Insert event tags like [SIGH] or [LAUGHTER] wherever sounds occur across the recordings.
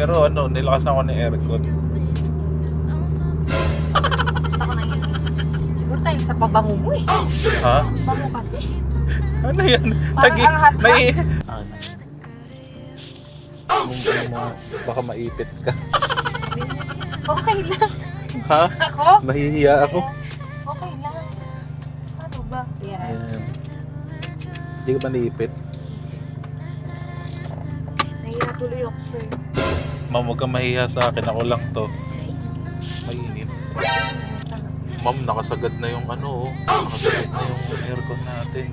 Pero ano, nilakasan ko ng aircon. Punta ko na yun. Siguro dahil sa pabango mo eh. Ha? Bango kasi. Ano yan? Parang ang hot may... Ano? Kung ano mo, baka maipit ka. Okay lang. Ha? Ako? Mahihiya ako. Okay lang. Ano ba? Yan. Ayan. Hindi ka ba naipit? Nahiya tuloy ako sir. Ma'am, huwag kang mahihiya sa akin. Ako lang to. Mainit. Ma'am, nakasagad na yung ano, oh. nakasagad na yung aircon natin.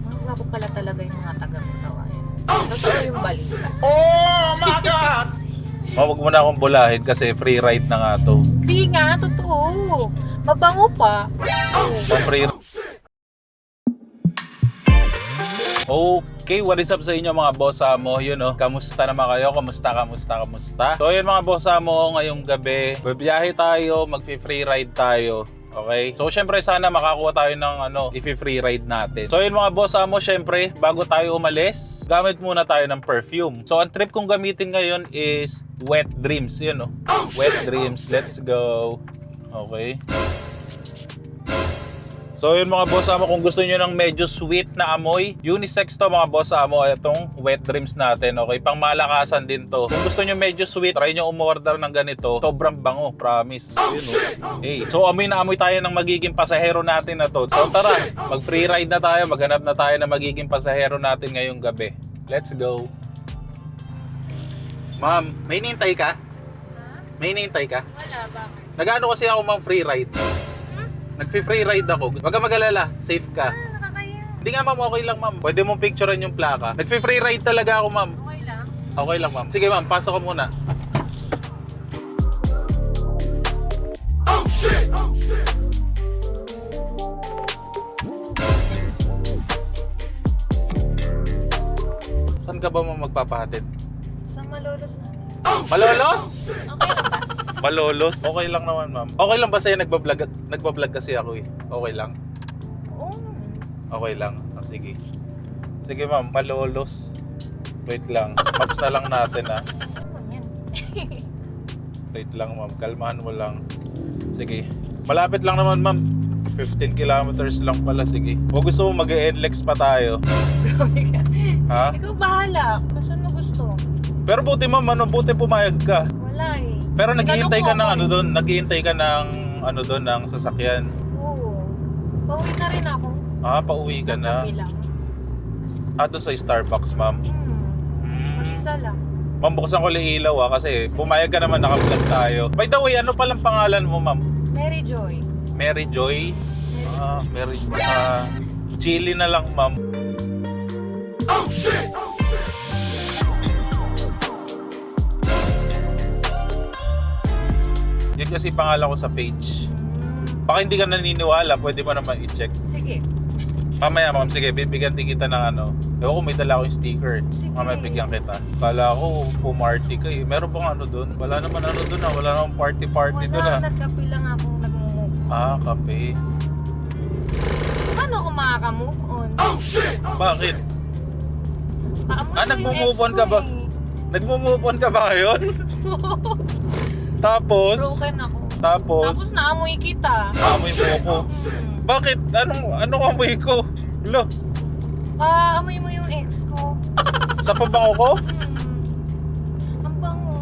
Mga gwapo pala talaga yung mga taga-kawayan. Totoo yung balita. [LAUGHS] Ma'am, huwag mo na akong bulahin kasi free ride na nga to. Hindi nga, totoo. Mabango pa. Ma'am, free Okay, what is up sa inyo mga boss amo? Yun oh, kamusta naman kayo? Kamusta, kamusta, kamusta? So yun mga boss amo, ngayong gabi, babiyahe tayo, magpi-free ride tayo. Okay? So syempre sana makakuha tayo ng ano, i-free ride natin. So yun mga boss amo, syempre bago tayo umalis, gamit muna tayo ng perfume. So ang trip kong gamitin ngayon is Wet Dreams, yun oh. Wet Dreams, let's go. Okay? So yun mga boss amo, kung gusto niyo ng medyo sweet na amoy, unisex to mga boss amo, itong wet dreams natin, okay? Pang malakasan din to. Kung gusto niyo medyo sweet, try niyo umorder ng ganito. Sobrang bango, promise. Yun oh. Hey, so amoy na amoy tayo ng magiging pasahero natin na to. So tara, mag free ride na tayo, maghanap na tayo ng magiging pasahero natin ngayong gabi. Let's go. Ma'am, may nintay ka? May nintay ka? Wala, bakit? Nagano kasi ako ma'am free ride. Nag-free ride ako. Huwag ka mag-alala, safe ka. Ah, nakakaya. Hindi nga ma'am, okay lang ma'am. Pwede mong picturean yung plaka. Nag-free ride talaga ako ma'am. Okay lang. Okay lang ma'am. Sige ma'am, pasok ko muna. Saan ka ba ma'am magpapahatid? Sa malolos na. Malolos? Okay lang ba? Malolos? Okay lang naman ma'am. Okay lang ba sa'yo nagbablog, nagbablog kasi ako eh? Okay lang? Oo naman. Okay lang. Ah, sige. Sige ma'am, malolos. Wait lang. Pops na lang natin ah. Ano yan? Wait lang ma'am, kalmahan mo lang. Sige. Malapit lang naman ma'am. 15 kilometers lang pala, sige. O gusto mo mag-NLEX pa tayo? Ha? Ikaw bahala. Saan mo gusto. Pero buti ma'am, ano, buti pumayag ka. Wala eh. Pero naghihintay ka ng ano doon, naghihintay ka ng ano doon, ng sasakyan. Oo. Pauwi na rin ako. Ah, pauwi ka na. Lang. Ah, doon sa Starbucks ma'am. Hmm. Hmm. Mag-isa lang. Ma'am, buksan ko lang ilaw ah, kasi pumayag ka naman, naka-vlog tayo. By the way, ano palang pangalan mo ma'am? Mary Joy. Mary Joy? Ah, Mary... Ah, chili na lang ma'am. Yun kasi pangalan ko sa page. Baka hindi ka naniniwala, pwede mo naman i-check. Sige. Mamaya ma'am, sige, bibigyan din kita ng ano. Ewan ko may dala akong sticker. Sige. Mamaya bigyan kita. Kala ko, pumarty ka eh. Meron bang ano doon? Wala naman ano doon ah. Wala namang party-party doon Wala, ah. nagkape lang ako nag-move. Ah, kape. Paano ako makaka-move on? Bakit? Kaamoy Ah, ko yung nagmo-move ex on ko ka ba? eh. Nagmo-move on ka ba ngayon? [LAUGHS] Tapos, Broken ako. tapos, Tapos naamoy kita. amoy mo ako. Hmm. Bakit? Anong, anong amoy ko? Lo, Kaamoy mo yung ex ko. sa pabango ko? Hmm. Ang bango.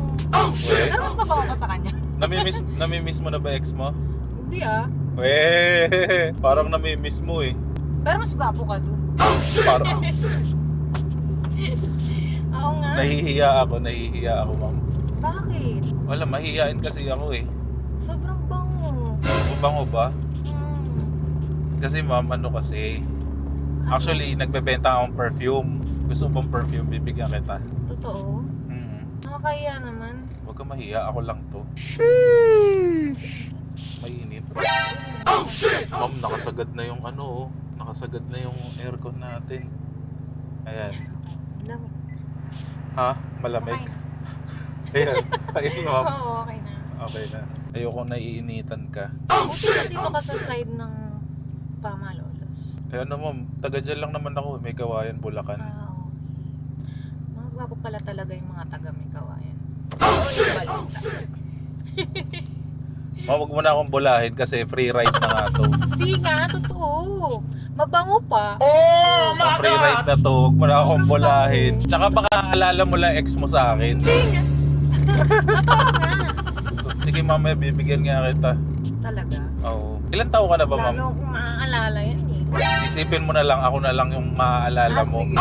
Pero mas mabango ka sa kanya. namimiss, namimiss mo na ba ex mo? Hindi ah. Weh, parang namimiss mo eh. Pero mas gwapo ka doon. Parang Oo nga. nahihiya ako, nahihiya ako ma'am. Bakit? Wala, mahihiyain kasi ako eh. Sobrang bango. Pabango ba? Hmm. Kasi ma'am, ano kasi, actually, nagbebenta akong perfume. Gusto mo bang perfume? Bibigyan kita. Totoo? Hmm. Nakakaya naman. Huwag ka mahiya, ako lang to. Mainit. Ma'am, nakasagad na yung ano, oh. nakasagad na yung aircon natin. Ayan. Lamig. Ha? Malamig? Okay na. Ayan. [LAUGHS] Ma'am. Oo, okay na. Okay na. Ayoko naiinitan ka. Buti na dito ka sa side ng Pamalolos. Ayan na ma'am, taga dyan lang naman ako. May kawayan, Bulacan. Ah, okay. Mga gwapo pala talaga yung mga taga may kawayan. [LAUGHS] Ma'am, huwag mo na akong bulahin kasi free ride na nga to. Hindi nga, totoo. Mabango pa. Ang free ride na to, huwag mo na akong bulahin. Tsaka baka alala mo lang ex mo sa akin. Hindi nga. Totoo nga. Sige mamaya, bibigyan nga kita. Talaga. Oo. Ilan taon ka na ba, ma'am? Lalo kung maaalala yan eh. Isipin mo na lang, ako na lang yung maaalala Ah, mo. sige.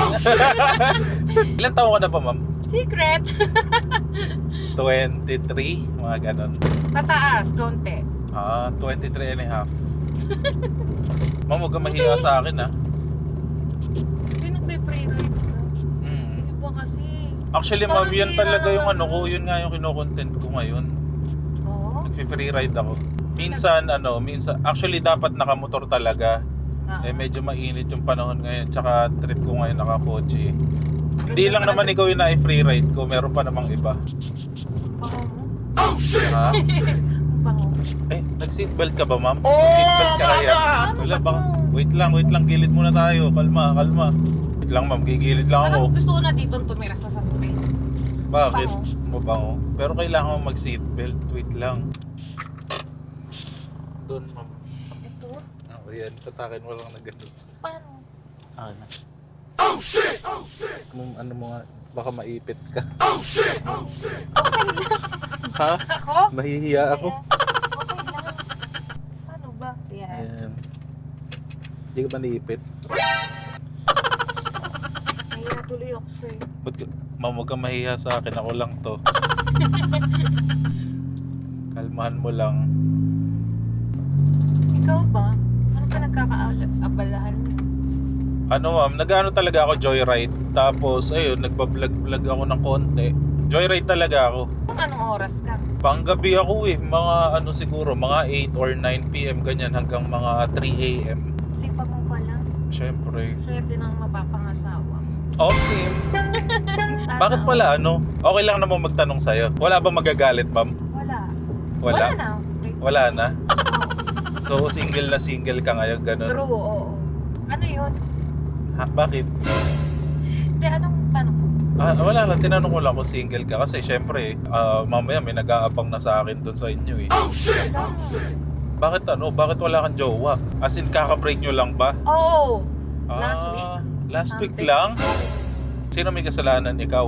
[LAUGHS] Ilan taon ka na ba, ma'am? Secret. [LAUGHS] 23? Mga ganon. Pataas, konti. Ah, 23 and a half. Ma'am, huwag kang mahiya sa akin, ha? Hindi nagpe-free ride ka. Mm. Hindi ba kasi? Actually, ma'am, yan talaga yung ano ko, yun nga yung kinokontent ko ngayon. Oo. Nagfi-free ride ako. Minsan, ano, minsan, actually dapat nakamotor talaga. Ah. Eh, medyo mainit yung panahon ngayon. Tsaka trip ko ngayon nakakotse. Hindi lang naman ikaw yung na-free ride ko, meron pa namang iba. Bango mo. Ha? [LAUGHS] Bango. Eh, nag-seatbelt ka ba, ma'am? Nag-seatbelt ka kaya? Wala, baka, wait lang, wait lang, gilid muna tayo. Kalma, kalma. Wait lang, ma'am, gigilid lang ako. Parang gusto ko na dito tumira sa sasakyan. Bakit? Bango. Mabango. Pero kailangan mo mag-seatbelt. Wait lang. Doon, ma'am. Ito? Oh, yan. Patakin mo lang na ganun. Paano? Ah, na. Oh shit! Oh shit! ano mo nga, baka maipit ka. ha? Ako? Mahihiya ako. Okay lang. Paano ba? Yan. Ayan. Hindi ka ba naipit? Ako sir. Ba't ka, ma'am, huwag kang sa akin. Ako lang to. [LAUGHS] Kalmahan mo lang. Ikaw ba? Ano ka nagkakaabalahan mo? Ano ma'am, nag-ano talaga ako joyride. Tapos, ayun, nagbablog-vlog ako ng konti. Joyride talaga ako. Anong oras ka? Panggabi ako eh. Mga ano siguro, mga 8 or 9 p.m. ganyan hanggang mga 3 a.m. Sipag mo pala. Siyempre. Swerte ng mapapangasawa. Off sim. [LAUGHS] Bakit pala ano? Okay lang naman magtanong sa'yo. Wala ba magagalit, ma'am? Wala. Wala? na. Wait. Wala na? So, single na single ka ngayon, ganun? True, oo. Ano yun? Ha, bakit? Hindi, anong tanong ko? Ah, wala lang, tinanong ko lang kung single ka. Kasi syempre, ah, mamaya may nag-aabang na sa akin dun sa inyo eh. Wala. Bakit ano? Bakit wala kang jowa? As in, kaka-break nyo lang ba? Oo. Ah, Last week. Last week lang? Sino may kasalanan? Ikaw?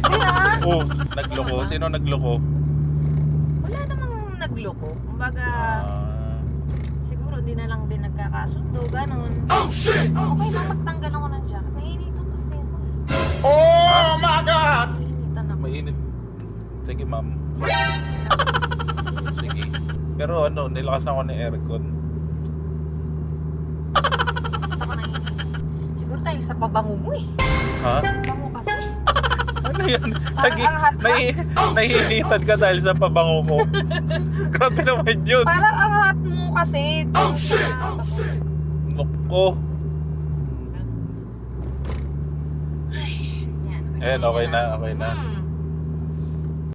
Kaya, Oh, nagloko. Sino nagloko? wala namang nagloko. Kumbaga, Ah, siguro hindi na lang din nagkakasundo, ganun. Okay lang, magtanggal ako ng jacket. Nainitan kasi ako. oh my God! Nainitan ako. mainit. Sige, ma'am. [LAUGHS] Sige. Pero ano, nilakasan ko ni aircon. Bakit ako nainitan? Siguro dahil sa pabango mo eh. Ha? Bango kasi. [LAUGHS] Ano yan? Nagi, ang hot nahi, nahihilitan ka dahil sa pabango ko. [LAUGHS] Grabe naman yun. Parang ang hot mo kasi. sa bango. Noko. Ay, yan. Ayan, okay na, okay na. Hmm.